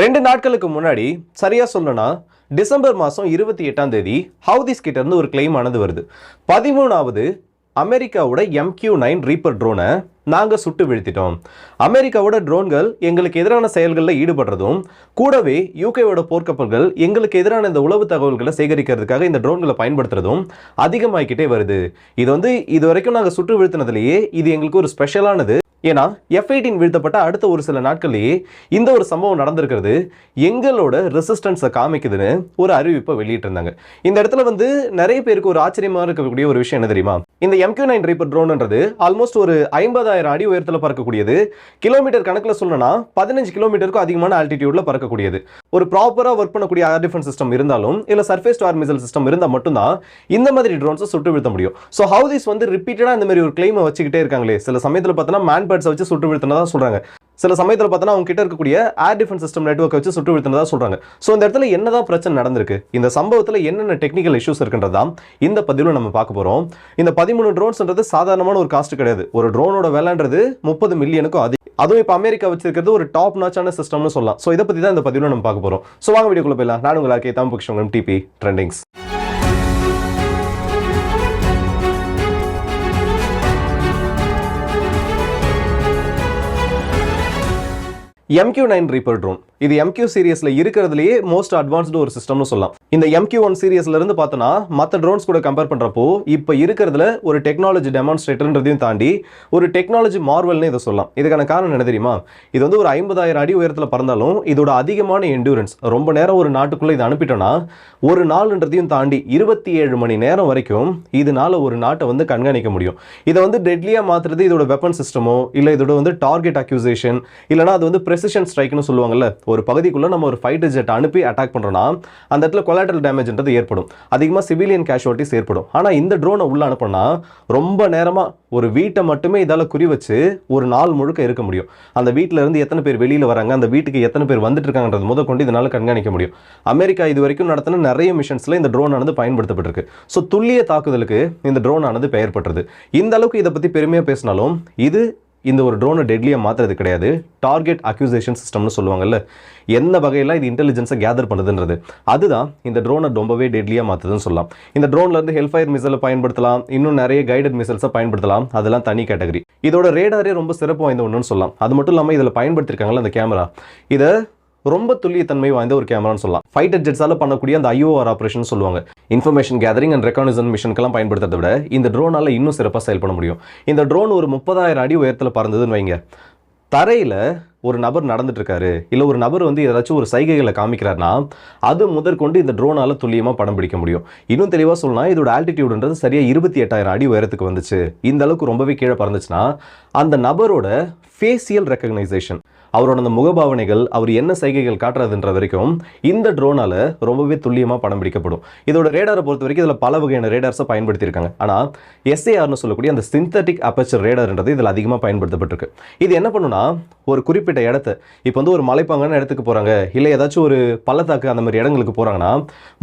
ரெண்டு நாட்களுக்கு முன்னாடி சரியா சொல்லணும்னா டிசம்பர் மாதம் இருபத்தி எட்டாம் தேதி ஹவுதிஸ் கிட்ட ஒரு கிளைம் ஆனது வருது. பதிமூணாவது அமெரிக்காவோட எம்கியூ நைன் ரீப்பர் ட்ரோனை நாங்கள் சுட்டு வீழ்த்திட்டோம். அமெரிக்காவோட ட்ரோன்கள் எங்களுக்கு எதிரான செயல்களில் ஈடுபடுறதும் கூடவே யூகேவோட போர்க்கப்பல்கள் எங்களுக்கு எதிரான இந்த உளவு தகவல்களை சேகரிக்கிறதுக்காக இந்த ட்ரோன்களை பயன்படுத்துறதும் அதிகமாகிக்கிட்டே வருது. இது வந்து இது வரைக்கும் நாங்கள் சுட்டு வீழ்த்தினதுலேயே இது எங்களுக்கு ஒரு ஸ்பெஷலானது ஏன்னா எஃப் வீழ்த்தப்பட்ட அடுத்த ஒரு சில நாட்கள்லேயே இந்த ஒரு சம்பவம் நடந்திருக்கிறது. எங்களோட ரெசிஸ்டன்ஸை காமிக்குதுன்னு ஒரு அறிவிப்பை வெளியிட்டிருந்தாங்க. இந்த இடத்துல வந்து நிறைய பேருக்கு ஒரு ஆச்சரியமாக இருக்கக்கூடிய ஒரு விஷயம் என்ன தெரியுமா? இந்த எம்கியூ நைன் ரீப்பர் ட்ரோன்ன்றது ஆல்மோஸ்ட் ஒரு ஐம்பதாயிரம் அடி உயரத்தில் பறக்கக்கூடியது. கிலோமீட்டர் கணக்கில் சொல்லணும்னா பதினஞ்சு கிலோமீட்டருக்கும் அதிகமான ஆல்டிடியூட்ல பறக்கக்கூடியது. ஒரு ப்ராப்பராக ஒர்க் பண்ணக்கூடிய ஏர் டிஃபென்ஸ் சிஸ்டம் இருந்தாலும் இல்லை surface to air missile system இருந்தால் மட்டும்தான் இந்த மாதிரி ட்ரோன்ஸை சுட்டு வீழ்த்த முடியும். ஸோ ஹவுதிஸ் வந்து ரிப்பீட்டடாக இந்த மாதிரி ஒரு கிளைமை வச்சுக்கிட்டே இருக்காங்களே? சில சமயத்தில் பார்த்தோன்னா மேன் பேட்ஸை வச்சு சுட்டு வீழ்த்தினதா சொல்கிறாங்க சில சமயத்தில் பார்த்தோன்னா அவங்க கிட்ட இருக்கக்கூடிய ஏர் டிஃபென்ஸ் சிஸ்டம் நெட்வொர்க் வச்சு சுட்டு வீழ்த்தினதாக சொல்கிறாங்க ஸோ இந்த இடத்துல என்னதான் பிரச்சனை நடந்திருக்கு? இந்த சம்பவத்தில் என்னென்ன டெக்னிக்கல் இஷ்யூஸ் இருக்குன்றதா இந்த பதிவில் நம்ம பார்க்க போகிறோம் இந்த பதிமூணு ட்ரோன்ஸ்ன்றது சாதாரணமான ஒரு காஸ்ட் கிடையாது. ஒரு ட்ரோனோட விலைன்றது முப்பது மில்லியனுக்கும் அதிகம். அதுவும் இப்போ அமெரிக்கா வச்சிருக்கிறது ஒரு டாப் நாச்சான சிஸ்டம்னு சொல்லலாம். ஸோ இதை பற்றி தான் இந்த பதிவில் நம்ம பார்க்க போகிறோம் ஸோ வாங்க வீடியோக்குள்ளே போயிடலாம். நான் உங்கள் கே தாம் புக்ஷம் DP trendings MQ nine reaper drone இது எம்கியூ சீரியஸ்ல இருக்கிறதுலேயே மோஸ்ட் அட்வான்ஸ்டு ஒரு சிஸ்டம்னு சொல்லலாம். இந்த எம்கியூ ஒன் சீரியஸ்ல இருந்து பார்த்தோன்னா மற்ற ட்ரோன்ஸ் கூட கம்பேர் பண்ணுறப்போ இப்போ இருக்கிறதுல ஒரு டெக்னாலஜி டெமான்ஸ்ட்ரேட்டர்ன்றதையும் தாண்டி ஒரு டெக்னாலஜி மார்வல்னு இதை சொல்லலாம். இதுக்கான காரணம் என்ன தெரியுமா? இது வந்து ஒரு ஐம்பதாயிரம் அடி உயரத்தில் பறந்தாலும் இதோட அதிகமான எண்டூரன்ஸ் ரொம்ப நேரம் ஒரு நாட்டுக்குள்ளே இதை அனுப்பிட்டோம்னா ஒரு நாள்ன்றதையும் தாண்டி இருபத்தி ஏழு மணி நேரம் வரைக்கும் இதனால ஒரு நாட்டை வந்து கண்காணிக்க முடியும். இதை வந்து டெட்லியாக மாற்றுறது இதோட வெப்பன் சிஸ்டமோ இல்லை இதோட வந்து டார்கெட் அக்யூசேஷன் இல்லைனா அது வந்து ப்ரெசிஷன் ஸ்ட்ரைக்னு சொல்லுவாங்கல்ல ஒரு பகுதிக்குள்ளே நம்ம ஒரு ஃபைட்டர் ஜெட் அனுப்பி அட்டாக் பண்ணுறோம்னா அந்த இடத்துல கொலாட்ரல் டேமேஜ்ன்றது ஏற்படும். அதிகமாக சிவிலியன் கேஷுவாலிட்டிஸ் ஏற்படும். ஆனால் இந்த ட்ரோனை உள்ள அனுப்பினா ரொம்ப நேரமாக ஒரு வீட்டை மட்டுமே இதால் குறி வச்சு ஒரு நாள் முழுக்க இருக்க முடியும். அந்த வீட்டில் இருந்து எத்தனை பேர் வெளியில் வராங்க அந்த வீட்டுக்கு எத்தனை பேர் வந்துட்டு இருக்காங்கன்றது முத கொண்டு இதனால் கண்காணிக்க முடியும். அமெரிக்கா இது வரைக்கும் நடத்தின நிறைய மிஷன்ஸில் இந்த ட்ரோன் ஆனது பயன்படுத்தப்பட்டிருக்கு. ஸோ துல்லிய தாக்குதலுக்கு இந்த ட்ரோன் ஆனது பெயர் பெற்றது. இந்த அளவுக்கு இதை பற்றி பெருமையாக பேசினாலும் இது இந்த ஒரு ட்ரோனை டெட்லியாக மாற்றுறது கிடையாது. டார்கெட் அக்யூசேஷன் சிஸ்டம்னு சொல்லுவாங்கல்ல எந்த வகையில் இது இன்டெலிஜென்ஸை கேதர் பண்ணுதுன்றது அதுதான் இந்த ட்ரோனை ரொம்பவே டெட்லியாக மாற்றுதுன்னு சொல்லலாம். இந்த ட்ரோன்லேருந்து ஹெல்ஃபயர் மிசைலை பயன்படுத்தலாம். இன்னும் நிறைய கைடட் மிசைல்ஸை பயன்படுத்தலாம். அதெல்லாம் தனி கேட்டகரி இதோட ரேடாரே ரொம்ப சிறப்பு வாய்ந்த ஒன்றுன்னு சொல்லலாம். அது மட்டும் இல்லாமல் இதில் பயன்படுத்திருக்காங்களா அந்த கேமரா இதை ரொம்ப துல்லியத்தன்மை வாய்ந்த ஒரு கேமரான்னு சொல்லலாம். ஃபைட்டர் ஜெட்ஸால் பண்ணக்கூடிய அந்த ஐஓஆர் ஆப்ரேஷன் சொல்லுவாங்க. இன்ஃபர்மேஷன் கேதரிங் அண்ட் ரெக்கானிசன் மிஷனுக்கெல்லாம் பயன்படுத்துறதை விட இந்த ட்ரோனால இன்னும் சிறப்பாக செயல்பட முடியும். இந்த ட்ரோன் ஒரு முப்பதாயிரம் அடி உயரத்தில் பறந்ததுன்னு வைங்க. தரையில் ஒரு நபர் நடந்துட்டுருக்காரு. இல்லை ஒரு நபர் வந்து ஏதாச்சும் ஒரு சைகைகளை காமிக்கிறாருன்னா அது முதற்கொண்டு இந்த ட்ரோனால துல்லியமாக படம் பிடிக்க முடியும். இன்னும் தெளிவாக சொல்லலாம் இதோட ஆல்டிடியூடுன்றது சரியாக இருபத்தி எட்டாயிரம் அடி உயரத்துக்கு வந்துச்சு. இந்த அளவுக்கு ரொம்பவே கீழே பறந்துச்சுன்னா அந்த நபரோட ஃபேசியல் ரெக்கக்னைசேஷன் அவரோட அந்த முகபாவனைகள் அவர் என்ன சைகைகள் காட்டுறதுன்ற வரைக்கும் இந்த ட்ரோனால் ரொம்பவே துல்லியமாக படம் பிடிக்கப்படும். இதோட ரேடாரை பொறுத்த வரைக்கும் இதில் பல வகையான ரேடார்ஸை பயன்படுத்தியிருக்காங்க. ஆனால் எஸ்ஏஆர்னு சொல்லக்கூடிய அந்த சிந்தட்டிக் அப்பச்சர் ரேடார்ன்றது இதில் அதிகமாக பயன்படுத்தப்பட்டிருக்கு. இது என்ன பண்ணுன்னா ஒரு குறிப்பிட்ட இடத்த. இப்போ வந்து ஒரு மலைப்பாங்கான இடத்துக்கு போகிறாங்க இல்லை ஏதாச்சும் ஒரு பள்ளத்தாக்கு அந்த மாதிரி இடங்களுக்கு போகிறாங்கன்னா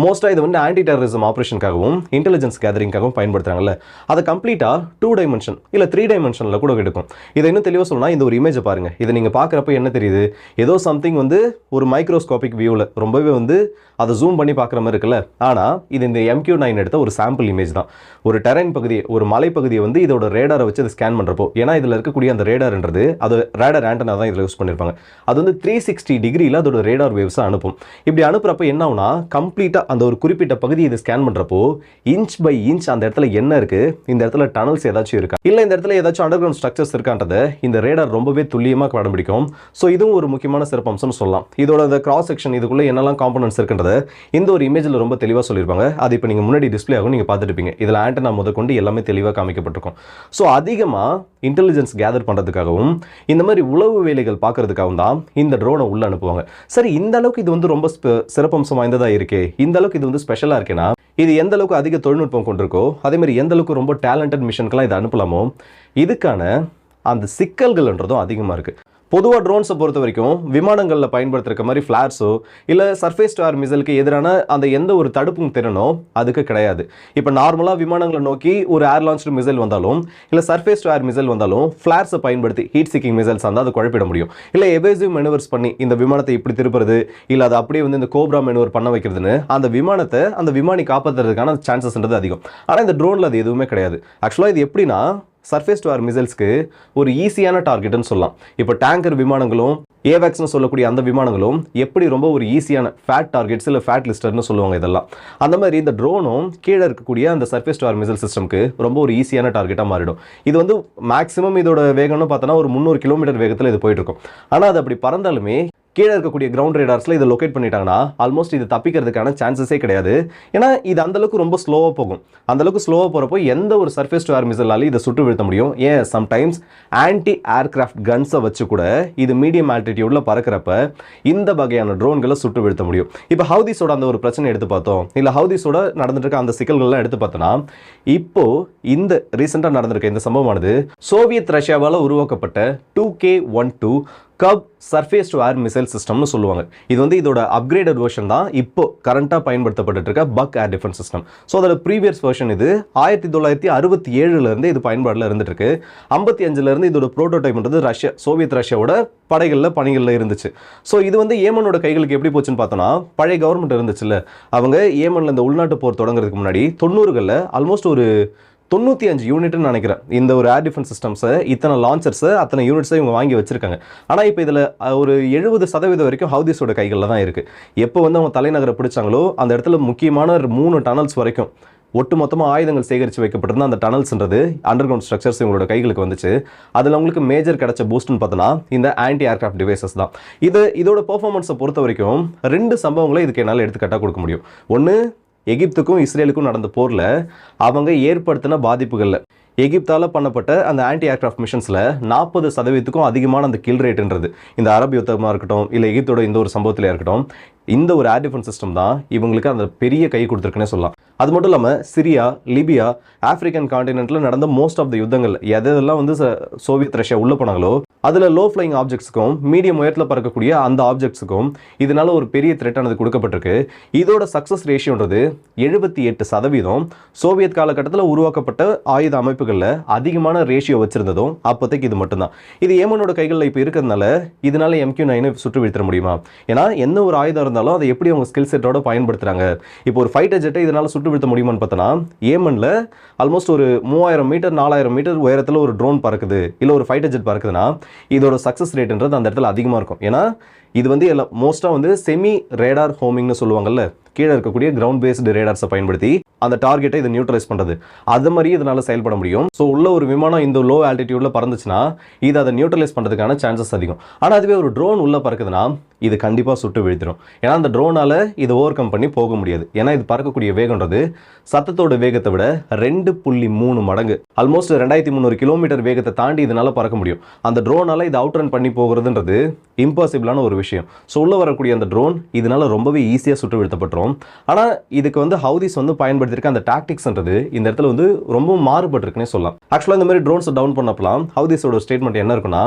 மோஸ்ட்டாக இது வந்து ஆன்டி டெரரிசம் ஆப்ரேஷனுக்காகவும் இன்டெலிஜென்ஸ் கேதரிங்காகவும் பயன்படுத்துறாங்கல்ல. அதை கம்ப்ளீட்டாக டூ டைமென்ஷன் இல்லை த்ரீ டைமென்ஷனில் கூட எடுக்கும். இதை இன்னும் தெளிவாக சொல்லணும்னா இந்த ஒரு இமேஜை பாருங்கள் இதை நீங்கள் பார்க்குறப்ப என்ன தெரியுது? ஏதோ சம்திங் வந்து ஒரு மைக்ரோஸ்கோபிக் வியூவில் ரொம்பவே வந்து அதை ஜூம் பண்ணி பார்க்குற மாதிரி இருக்குல்ல. ஆனால் இது இந்த எம்கியூ நைன் எடுத்த ஒரு சாம்பிள் இமேஜ் தான். ஒரு டெரைன் பகுதியை ஒரு மலைப்பகுதியை வந்து இதோட ரேடாரை வச்சு அதை ஸ்கேன் பண்ணுறப்போ ஏன்னா இதில் இருக்கக்கூடிய அந்த ரேடார்ன்றது அது ரேடார் ஆண்டனா தான் இதில் யூஸ் பண்ணியிருப்பாங்க அது வந்து த்ரீ சிக்ஸ்டி டிகிரியில் அதோட ரேடார் வேவ்ஸை அனுப்பும். இப்படி அனுப்புகிறப்ப என்ன ஆகுனா கம்ப்ளீட்டாக அந்த ஒரு குறிப்பிட்ட பகுதியை இது ஸ்கேன் பண்ணுறப்போ இன்ச் பை இன்ச் அந்த இடத்துல என்ன இருக்குது இந்த இடத்துல டனல்ஸ் ஏதாச்சும் இருக்கா? இல்லை இந்த இடத்துல ஏதாச்சும் அண்டர் கிரவுண்ட் ஸ்ட்ரக்சர்ஸ் இருக்கான்றதை இந்த ரேடார் ரொம்பவே துல்லியமாக கடைபிடிக்கும். ஸோ இதுவும் ஒரு முக்கியமான சிறப்பம்சம்னு சொல்லலாம். இதோட அந்த கிராஸ் செக்ஷன் இதுக்குள்ளே என்னெல்லாம் காம்பனன்ட்ஸ் இருக்கின்றது இந்த ஒரு இமேஜில் ரொம்ப தெளிவாக சொல்லியிருப்பாங்க. அது இப்போ நீங்கள் முன்னாடி டிஸ்பிளே ஆகும் நீங்கள் பார்த்துட்டுருப்பீங்க இதில் ஆண்டனா முதற்கொண்டு எல்லாமே தெளிவாக காமிக்கப்பட்டிருக்கும். ஸோ அதிகமாக இன்டெலிஜென்ஸ் கேதர் பண்ணுறதுக்காகவும் இந்த மாதிரி உளவு வேலைகள் பார்க்கறதுக்காகவும் தான் இந்த ட்ரோனை உள்ள அனுப்புவாங்க. சரி இந்த அளவுக்கு இது வந்து ரொம்ப சிறப்பம்சம் வாய்ந்ததாக இருக்கே? இந்த அளவுக்கு இது வந்து ஸ்பெஷலாக இருக்குன்னா இது எந்த அளவுக்கு அதிக தொழில்நுட்பம் கொண்டிருக்கோ அதே மாதிரி எந்த அளவுக்கு ரொம்ப டேலண்டட் மிஷனுக்கெல்லாம் இதை அனுப்பலாமோ இதுக்கான அந்த சிக்கல்கள்ன்றதும் அதிகமாக இருக்குது பொதுவாக ட்ரோன்ஸை பொறுத்த வரைக்கும் விமானங்களில் பயன்படுத்துகிற மாதிரி ஃப்ளார்ஸோ இல்லை சர்ஃபேஸ் ஸ்டார் மிசலுக்கு எதிரான அந்த எந்த ஒரு தடுப்பும் திறனோ அதுக்கு கிடையாது. இப்போ நார்மலாக விமானங்களை நோக்கி ஒரு ஏர் லான்ச்டு மிசைல் வந்தாலும் இல்லை சர்ஃபேஸ் டு ஏர் மிசைல் வந்தாலும் ஃப்ளார்ஸை பயன்படுத்தி ஹீட் சீக்கிங் மிசைல்ஸ் வந்தால் அதை குழப்பிட முடியும். இல்லை எபேசிவ் மெனுவர்ஸ் பண்ணி இந்த விமானத்தை இப்படி திருப்புறது இல்லை அது அப்படியே வந்து இந்த கோப்ரா மெனுவர் பண்ண வைக்கிறதுன்னு அந்த விமானத்தை அந்த விமானி காப்பாற்றுறதுக்கான சான்சஸ்ன்றது அதிகம். ஆனால் இந்த ட்ரோனில் அது எதுவுமே கிடையாது. ஆக்சுவலாக இது எப்படின்னா சர்ஃபேஸ் டு ஆர் மிசைல்ஸ்க்கு ஒரு ஈஸியான டார்கெட்னு சொல்லலாம். இப்போ டேங்கர் விமானங்களும் ஏவேக்ஸ்னு சொல்லக்கூடிய அந்த விமானங்களும் எப்படி ரொம்ப ஒரு ஈஸியான ஃபேட் டார்கெட்ஸ் இல்லை ஃபேட் லிஸ்டர்னு சொல்லுவாங்க இதெல்லாம். அந்த மாதிரி இந்த ட்ரோனும் கீழே இருக்கக்கூடிய அந்த சர்ஃபேஸ் டு ஆர் மிசைல் சிஸ்டம்க்கு ரொம்ப ஒரு ஈஸியான டார்கெட்டாக மாறிடும். இது வந்து மேக்ஸிமம் இதோட வேகம்னு பார்த்தோன்னா ஒரு முந்நூறு கிலோமீட்டர் வேகத்தில் இது போயிட்டு இருக்கும். ஆனால் அது அப்படி பறந்தாலுமே கீழே இருக்கக்கூடிய கிரவுண்ட் ரேடார்ஸில் இதை லொக்கேட் பண்ணிட்டாங்கன்னா ஆல்மோஸ்ட் இது தப்பிக்கிறதுக்கான சான்சஸே கிடையாது. ஏன்னா இது அந்தளவுக்கு ரொம்ப ஸ்லோவாக போகும். அந்தளவுக்கு ஸ்லோவாக போகிறப்போ எந்த ஒரு சர்ஃபேஸ் டு ஏர் மிசைலாலையும் இதை சுட்டு வீழ்த்த முடியும்? ஏன் சம்டைம்ஸ் ஆன்டி ஏர்கிராஃப்ட் கன்ஸை வச்சு கூட இது மீடியம் ஆல்டிடியூடில் பறக்கிறப்ப இந்த வகையான ட்ரோன்களை சுட்டு வீழ்த்த முடியும். இப்போ ஹவுதிஸோட அந்த ஒரு பிரச்சனை எடுத்து பார்த்தோம். இல்லை ஹவுதிஸோட நடந்துட்டு இருக்க அந்த சிக்கல்கள்லாம் எடுத்து பார்த்தோன்னா இப்போது இந்த ரீசெண்டாக நடந்திருக்க இந்த சம்பவமானது சோவியத் ரஷ்யாவால் உருவாக்கப்பட்ட two K one two Kub surface to air missile சிஸ்டம்னு சொல்லுவாங்க. இது வந்து இதோட அப்கிரேடட் வேர்ஷன் தான் இப்போ கரண்ட்டாக பயன்படுத்தப்பட்டு இருக்க Buk air defence system so அதோட ப்ரீவியஸ் வேர்ஷன் இது ஆயிரத்தி தொள்ளாயிரத்தி அறுபத்தி ஏழுலேருந்து இது பயன்பாடில் இருந்துட்டு இருக்கு ஐம்பத்தி அஞ்சுலேருந்து இதோட ப்ரோட்டோடைப்ன்றது ரஷ்யா சோவியத் ரஷ்யாவோட படைகளில் பணிகளில் இருந்துச்சு. ஸோ இது வந்து ஏமனோட கைகளுக்கு எப்படி போச்சுன்னு பார்த்தோன்னா பழைய கவர்மெண்ட் இருந்துச்சுல்ல. அவங்க ஏமனில் இந்த உள்நாட்டு போர் தொடங்குறதுக்கு முன்னாடி தொண்ணூறுகளில் ஆல்மோஸ்ட் ஒரு தொண்ணூற்றி அஞ்சு யூனிட்னு நினைக்கிறேன். இந்த ஒரு ஏர் டிஃபென்ஸ் சிஸ்டம்ஸை இத்தனை லான்ச்சர்ஸை அத்தனை யூனிட்ஸை இவங்க வாங்கி வச்சிருக்காங்க. ஆனால் இப்போ இதில் ஒரு எழுபது சதவீதம் வரைக்கும் ஹவுதிஸோட கைகளில் தான் இருக்குது எப்போ வந்து அவங்க தலைநகரை பிடிச்சாங்களோ அந்த இடத்துல முக்கியமான ஒரு மூணு டனல்ஸ் வரைக்கும் ஒட்டு மொத்தமாக ஆயுதங்கள் சேகரித்து வைக்கப்பட்டிருந்த அந்த டனல்ஸ்ன்றது அண்டர் கிரவுண்ட் ஸ்ட்ரக்சர்ஸ் இவங்களோட கைகளுக்கு வந்துச்சு. அதில் அவங்களுக்கு மேஜர் கிடச்ச பூஸ்ட்னு பார்த்தோன்னா இந்த ஆன்டி ஏர்க்ராஃப்ட் டிவைசஸ் தான். இது இதோட பெர்ஃபார்மன்ஸை பொறுத்த வரைக்கும் ரெண்டு சம்பவங்களை இதுக்கு என்னால் எடுத்துக்காட்டாக கொடுக்க முடியும். ஒன்று எகிப்துக்கும் இஸ்ரேலுக்கும் நடந்த போரில் அவங்க ஏற்படுத்தின பாதிப்புகளில். எகிப்தால் பண்ணப்பட்ட அந்த ஆன்டி ஏர்க்ராஃப்ட் மிஷன்ஸில் நாற்பது சதவீதத்துக்கும் அதிகமான அந்த கில் ரேட்டுன்றது இந்த அரபு யுத்தமாக இருக்கட்டும் இல்லை எகிப்தோட இந்த ஒரு சம்பவத்தில் இருக்கட்டும் இந்த ஒரு ஏர் டிஃபென்ஸ் சிஸ்டம் தான் இவங்களுக்கு அந்த பெரிய கை கொடுத்துருக்குன்னே சொல்லலாம். அது மட்டும் இல்லாமல் சிரியா லிபியா ஆப்பிரிக்கன் காண்டினென்ட்டில் நடந்த மோஸ்ட் ஆஃப் த யுத்தங்கள் எதெல்லாம் வந்து ச- சோவியத் ரஷ்யா உள்ள போனாங்களோ அதில் லோ ஃப்ளைங் ஆப்ஜெக்ட்ஸுக்கும் மீடியம் உயரத்தில் பறக்கக்கூடிய அந்த ஆப்ஜெக்ட்ஸுக்கும் இதனால் ஒரு பெரிய த்ரெட்டானது கொடுக்கப்பட்டிருக்கு. இதோட சக்ஸஸ் ரேஷியோன்றது எழுபத்தி எட்டு சதவீதம். சோவியத் காலகட்டத்தில் உருவாக்கப்பட்ட ஆயுத அமைப்புகளில் அதிகமான ரேஷியோ வச்சிருந்ததும் அப்போதைக்கு இது மட்டும்தான். இது ஏமனோட கைகளில் இப்போ இருக்கிறதுனால இதனால எம்கியூ நைனை சுட்டு வீழ்த்திட முடியுமா? ஏன்னா எந்த ஒரு ஆயுதம் இருந்தாலும் அதை எப்படி அவங்க ஸ்கில் செட்டோட பயன்படுத்துகிறாங்க இப்போ ஒரு ஃபைட்டர் ஜெட்டை இதனால் சுட்டு வீழ்த்த முடியுமான்னு பார்த்தோன்னா ஏமனில் ஆல்மோஸ்ட் ஒரு மூவாயிரம் மீட்டர் நாலாயிரம் மீட்டர் உயரத்தில் ஒரு ட்ரோன் பறக்குது. இல்லை ஒரு ஃபைட்டர் ஜெட் பறக்குதுன்னா இதோட சக்ஸஸ் ரேட்ன்றது அந்த இடத்துல அதிகமாக இருக்கும். ஏன்னா இது வந்து எல்லாம் மோஸ்ட்டாக வந்து செமி ரேடார் ஹோமிங்னு சொல்லுவாங்கல்ல கீழே இருக்கக்கூடிய கிரவுண்ட் பேஸ்டு ரேடார்ஸை பயன்படுத்தி அந்த டார்கெட்டை இதை நியூட்ரலைஸ் பண்ணுறது அது மாதிரி இதனால் செயல்பட முடியும். ஸோ உள்ள ஒரு விமானம் இந்த லோ ஆல்டிடியூடில் பறந்துச்சுன்னா இது அதை நியூட்ரலைஸ் பண்ணுறதுக்கான சான்சஸ் அதிகம். ஆனால் அதுவே ஒரு ட்ரோன் உள்ளே பறக்குதுன்னா இது கண்டிப்பாக சுட்டு வீழ்த்திடும் ஏன்னா அந்த ட்ரோனால் இதை ஓவர் கம் பண்ணி போக முடியாது. ஏன்னா இது பறக்கக்கூடிய வேகம்ன்றது சத்தத்தோட வேகத்தை விட ரெண்டு புள்ளி மூணு மடங்கு. ஆல்மோஸ்ட் ரெண்டாயிரத்தி முந்நூறு கிலோமீட்டர் வேகத்தை தாண்டி இதனால் பறக்க முடியும். அந்த ட்ரோனால் இது அவுட் ரன் பண்ணி போகிறதுன்றது இம்பாசிபிளான ஒரு விஷயம். ஸோ உள்ளே வரக்கூடிய அந்த ட்ரோன் இதனால் ரொம்பவே ஈஸியாக சுட்டு வீழ்த்தப்பட்டுரும். ஆனால் இதுக்கு வந்து ஹவுதிஸ் வந்து பயன்படுத்தியிருக்க அந்த டாக்டிக்ஸ்ன்றது இந்த இடத்துல வந்து ரொம்ப மாறுபட்டிருக்குன்னே சொல்லலாம். ஆக்சுவலாக இந்த மாதிரி ட்ரோன்ஸை டவுன் பண்ணப்பலாம் ஹவுதிஸோட ஸ்டேட்மெண்ட் என்ன இருக்குன்னா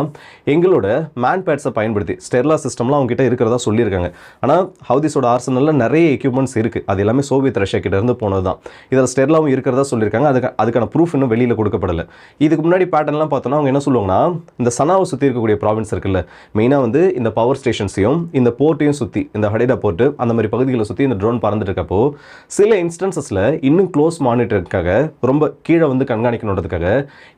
எங்களோட மேன் பேட்ஸை பயன்படுத்தி ஸ்டெர்லா சிஸ்டம்லாம் அவங்க கிட்ட இருக்கிறதா சொல்லியிருக்காங்க. ஆனால் ஹவுதிஸோட ஆர்சனலில் நிறைய எக்யூப்மெண்ட்ஸ் இருக்குது அது எல்லாமே சோவியத் ரஷ்யா கிட்ட இருந்து போனது தான் இதில் ஸ்டெர்லாவும் இருக்கிறதா சொல்லியிருக்காங்க. அதுக்கு அதுக்கான ப்ரூஃப் இன்னும் வெளியில் கொடுக்கப்படலை. இதுக்கு முன்னாடி பேட்டர்ன்லாம் பார்த்தோன்னா அவங்க என்ன சொல்லுவாங்கன்னா இந்த சனாவை சுற்றி இருக்கக்கூடிய ப்ராவின்ஸ் இருக்குல்ல மெயினாக வந்து இந்த பவர் ஸ்டேஷன்ஸையும் இந்த போர்ட்டையும் சுற்றி இந்த ஹடேடா போர்ட்டு அந்த மாதிரி பகுதிகளை சுற்றி இந்த ட்ரோன் பறந்துட்டு இருக்கப்போ சில இன்ஸ்டன்சஸில் இன்னும் க்ளோஸ் மானிட்டருக்காக ரொம்ப கீழே வந்து கண்காணிக்கணுன்றதுக்காக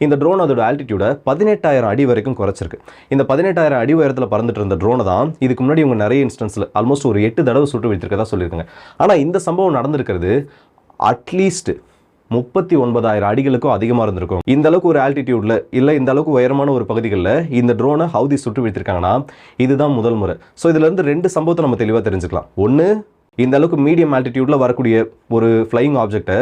இந்த ட்ரோன் அதோட ஆல்டிடியூடை பதினெட்டாயிரம் அடி வரைக்கும் குறைச்சிருக்கு. இந்த பதினெட்டாயிரம் அடி உயரத்தில் பறந்துட்டு இருந்த ட்ரோனை தான் இதுக்கு முன்னாடி இவங்க நிறைய இன்ஸ்டன்ஸில் ஆல்மோஸ்ட் ஒரு எட்டு தடவை சுட்டு வைத்திருக்கதா சொல்லியிருக்காங்க. ஆனால் இந்த சம்பவம் நடந்திருக்கிறது அட்லீஸ்ட் முப்பத்தி ஒன்பதாயிரம் அடிகளுக்கும் அதிகமாக இருந்திருக்கும். இந்த அளவுக்கு ஒரு ஆல்டிடியூட்ல இல்லை இந்த அளவுக்கு உயரமான ஒரு பகுதிகளில் இந்த ட்ரோனை ஹவுதி சுட்டு வைத்திருக்காங்கன்னா இதுதான் முதல் முறை. ஸோ இதுல இருந்து ரெண்டு சம்பவத்தை நம்ம தெளிவாக தெரிஞ்சுக்கலாம். ஒன்று இந்த அளவுக்கு மீடியம் ஆல்டிடியூட்ல வரக்கூடிய ஒரு ஃப்ளையிங் ஆப்ஜெக்ட்டை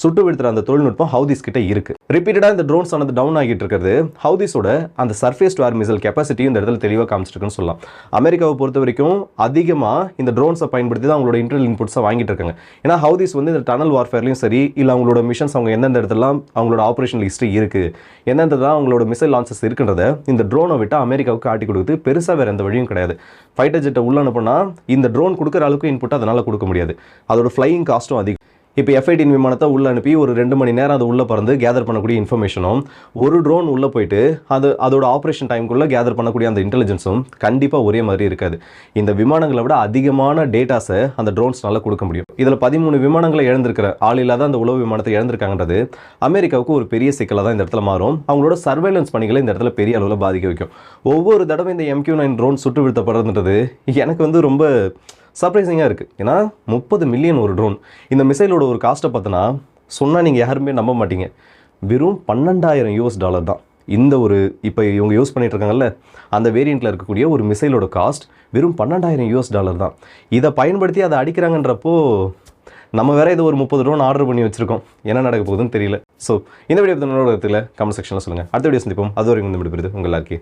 சுட்டு விடுத்துற அந்த தொழில்நுட்பம் ஹவுதிஸ் கிட்ட இருக்கு. ரிப்பீட்டடா இந்த ட்ரோன்ஸ் ஆனது டவுன் ஆகிட்டு இருக்கிறது. ஹவுதிஸோட அந்த surface to air missile capacity இந்த இடத்துல தெளிவாக காமிச்சிருக்குன்னு சொல்லலாம். அமெரிக்காவை பொறுத்த வரைக்கும் அதிகமாக இந்த ட்ரோன்ஸை பயன்படுத்தி தான் அவங்களோட இன்டர்னல் இன்புட்ஸை வாங்கிட்டு இருக்காங்க. ஏன்னா ஹவுதிஸ் வந்து இந்த டனல் வார்ஃபேர்லையும் சரி இல்லை அவங்களோட மிஷன்ஸ் அவங்க எந்தெந்த இடத்துலாம் அவங்களோட ஆப்ரேஷன் ஹிஸ்ட்ரி இருக்கு எந்தெந்த தான் அவங்களோட மிசைல் லான்ச்சஸ் இருக்குன்றத இந்த ட்ரோனை விட்டு அமெரிக்காவுக்கு காட்டி கொடுக்குது பெருசாக வேறு எந்த வழியும் கிடையாது. ஃபைட்டர் ஜெட்டை உள்ள அனுப்புனா இந்த ட்ரோன் கொடுக்குற அளவுக்கு இன்புட் அதனால் கொடுக்க முடியாது. அதோட ஃப்ளையிங் காஸ்ட்டும் அதிகம். இப்போ எஃப் எயிட்டின் விமானத்தை உள்ள அனுப்பி ஒரு ரெண்டு மணி நேரம் அது உள்ளே பறந்து கேதர் பண்ணக்கூடிய இன்ஃபர்மேஷனும் ஒரு ட்ரோன் உள்ளே போயிட்டு அது அதோட ஆப்ரேஷன் டைம்குள்ளே கேதர் பண்ணக்கூடிய அந்த இன்டெலிஜென்ஸும் கண்டிப்பாக ஒரே மாதிரி இருக்காது. இந்த விமானங்களை விட அதிகமான டேட்டாஸை அந்த ட்ரோன்ஸ்னால கொடுக்க முடியும். இதில் பதிமூணு விமானங்களை இழந்திருக்கிற ஆள் இல்லாத அந்த உளவு விமானத்தை இழந்திருக்காங்கன்றது அமெரிக்காவுக்கு ஒரு பெரிய சிக்கலாக தான் இந்த இடத்துல மாறும். அவங்களோட சர்வேலன்ஸ் பணிகளை இந்த இடத்துல பெரிய அளவில் பாதிக்க வைக்கும். ஒவ்வொரு தடவை இந்த எம்கியூ நைன் ட்ரோன் சுட்டு வீழ்த்தப்படுறதுன்றது எனக்கு வந்து ரொம்ப சர்ப்ரைசிங்காக இருக்குது ஏன்னா முப்பது மில்லியன் ஒரு ட்ரோன் இந்த மிசைலோட ஒரு காஸ்ட்டை பார்த்தோன்னா சொன்னால் நீங்கள் யாருமே நம்ப மாட்டீங்க. வெறும் பன்னெண்டாயிரம் யூஎஸ் டாலர் தான். இந்த ஒரு இப்போ இவங்க யூஸ் பண்ணிகிட்ருக்காங்கல்ல அந்த வேரியண்ட்டில் இருக்கக்கூடிய ஒரு மிசைலோட காஸ்ட் வெறும் பன்னெண்டாயிரம் யூஎஸ் டாலர் தான். இதை பயன்படுத்தி அதை அடிக்கிறாங்கன்றப்போ நம்ம வேறு இது ஒரு முப்பது ட்ரோன் ஆர்டர் பண்ணி வச்சுருக்கோம். என்ன நடக்க போகுதுன்னு தெரியல. ஸோ இந்த வீடியோ பற்றி கமெண்ட் செக்ஷனில் சொல்லுங்கள் அடுத்த வீடியோ சந்திப்போம். அது வரைக்கும் இந்த விடுபடுது உங்கள் எல்லாருக்கே